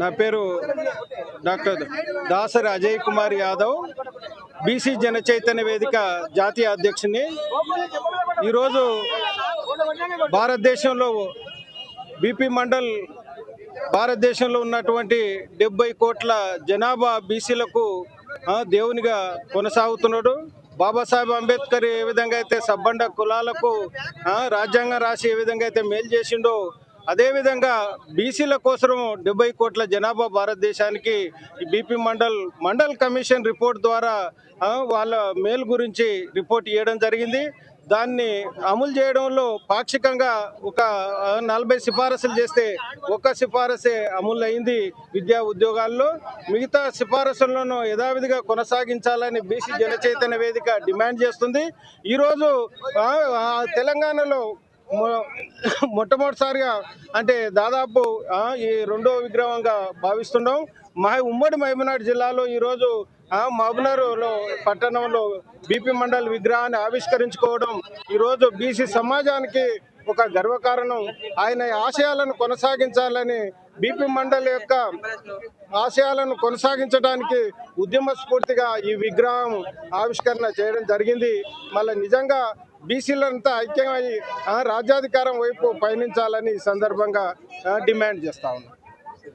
నా పేరు doctor Dasari Ajay Kumar Yadav. BC Jana Chaitanya వేదిక జాతీయ అధ్యక్షుని. ఈరోజు భారతదేశంలో బీపీ మండల్ భారతదేశంలో ఉన్నటువంటి డెబ్బై కోట్ల జనాభా బీసీలకు దేవునిగా కొనసాగుతున్నాడు. బాబాసాహెబ్ అంబేద్కర్ ఏ విధంగా అయితే సబ్బండ కులాలకు రాజ్యాంగం రాసి ఏ విధంగా అయితే మేలు చేసిండో అదేవిధంగా బీసీల కోసం డెబ్బై కోట్ల జనాభా భారతదేశానికి BP Mandal Mandal commission report ద్వారా వాళ్ళ మేలు గురించి రిపోర్ట్ ఇవ్వడం జరిగింది. దాన్ని అమలు చేయడంలో పాక్షికంగా ఒక నలభై సిఫారసులు చేస్తే ఒక్క సిఫారసే అమలు అయింది విద్యా ఉద్యోగాల్లో. మిగతా సిఫారసులను యథావిధిగా కొనసాగించాలని బీసీ జనచైతన్య వేదిక డిమాండ్ చేస్తుంది. ఈరోజు తెలంగాణలో మొట్టమొదటిసారిగా అంటే దాదాపు ఈ రెండో విగ్రహంగా భావిస్తున్నాం. మా ఉమ్మడి మహబూనాడు జిల్లాలో ఈరోజు మహబూనర్లో పట్టణంలో బీపీ మండల్ విగ్రహాన్ని ఆవిష్కరించుకోవడం ఈరోజు బీసీ సమాజానికి ఒక గర్వకారణం. ఆయన ఆశయాలను కొనసాగించాలని బీపీ మండలి యొక్క ఆశయాలను కొనసాగించడానికి ఉద్యమ స్ఫూర్తిగా ఈ విగ్రహం ఆవిష్కరణ చేయడం జరిగింది. మళ్ళీ నిజంగా బీసీలంతా ఐక్యమై రాజ్యాధికారం వైపు పయనించాలని ఈ సందర్భంగా డిమాండ్ చేస్తా ఉన్నాం.